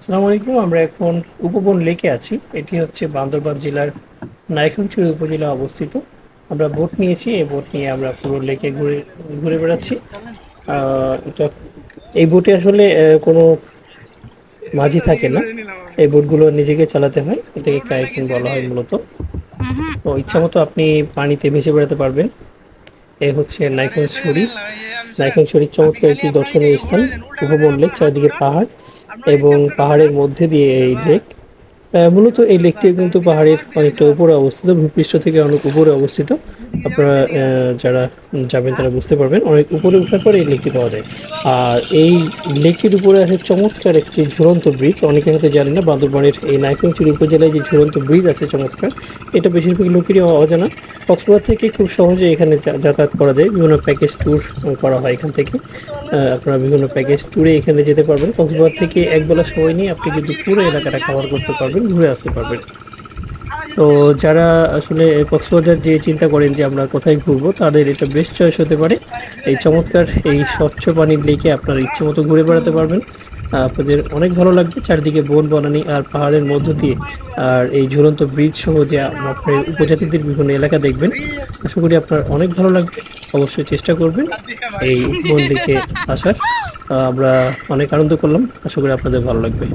আসসালামু আলাইকুম, আমরা এখন উপবন লেকে আছি। এটি হচ্ছে বান্দরবান জেলার নাইখানচুরি উপজেলা অবস্থিত। আমরা বোট নিয়েছি, এই বোট নিয়ে আমরা পুরো লেকে ঘুরে ঘুরে বেড়াচ্ছি। এটা, এই বোটে আসলে কোনো মাঝি থাকে না। এই বোটগুলো নিজেকে চালাতে হয়, এটাকে কায়াকিং বলা হয় মূলত। তো ইচ্ছা মতো আপনি পানিতে ভেসে বেড়াতে পারবেন। এ হচ্ছে নাইখানছড়ি নাইখানছড়ির চমৎকার একটি দর্শনীয় স্থান, উপবন লেক, চারিদিকে পাহাড়। এবং পাহাড়ের মধ্যে দিয়ে এই লেক মূলত এই লেকটি কিন্তু পাহাড়ের অনেকটা উপরে অবস্থিত, ভূপৃষ্ঠ থেকে অনেক উপরে অবস্থিত। আপনারা যারা যাবেন তারা বুঝতে পারবেন, অনেক উপরে ওঠার পরে এই লেকটি পাওয়া যায়। আর এই লেকটির উপরে আছে চমৎকার একটি ঝুলন্ত ব্রিজ, অনেকে হয়তো জানেন না, বান্দরবানের এই নাইকংচুরি উপজেলায় যে ঝুলন্ত ব্রিজ আছে চমৎকার, এটা বেশিরভাগ লোকেরই অজানা। কক্সবাজার থেকে খুব সহজে এখানে যাতায়াত করা যায়, বিভিন্ন প্যাকেজ ট্যুর করা হয় এখান থেকে। আপনারা বিভিন্ন প্যাকেজ ট্যুরে এখানে যেতে পারবেন। কক্সবাজার থেকে একবেলা সময় নিয়ে আপনি কিন্তু পুরো এলাকাটা কভার করতে পারবেন, ঘুরে আসতে পারবেন। তো যারা আসলে কক্সবাজার যে চিন্তা করেন যে আমরা কোথায় ঘুরবো, তাদের এটা বেস্ট চয়েস হতে পারে। এই চমৎকার এই স্বচ্ছ পানির লেকে আপনারা ইচ্ছে মতো ঘুরে বেড়াতে পারবেন। আপনাদের অনেক ভালো লাগবে চারিদিকে বন বনানি আর পাহাড়ের মধ্য দিয়ে। আর এই ঝুলন্ত ব্রিজ সহ যে আপনার উপজাতিদের বিভিন্ন এলাকা দেখবেন, আশা করি আপনার অনেক ভালো লাগবে। অবশ্যই চেষ্টা করবেন এই মন্দিরকে আসার। আমরা অনেক আনন্দ করলাম। আশা করি আপনাদের ভালো লাগবে।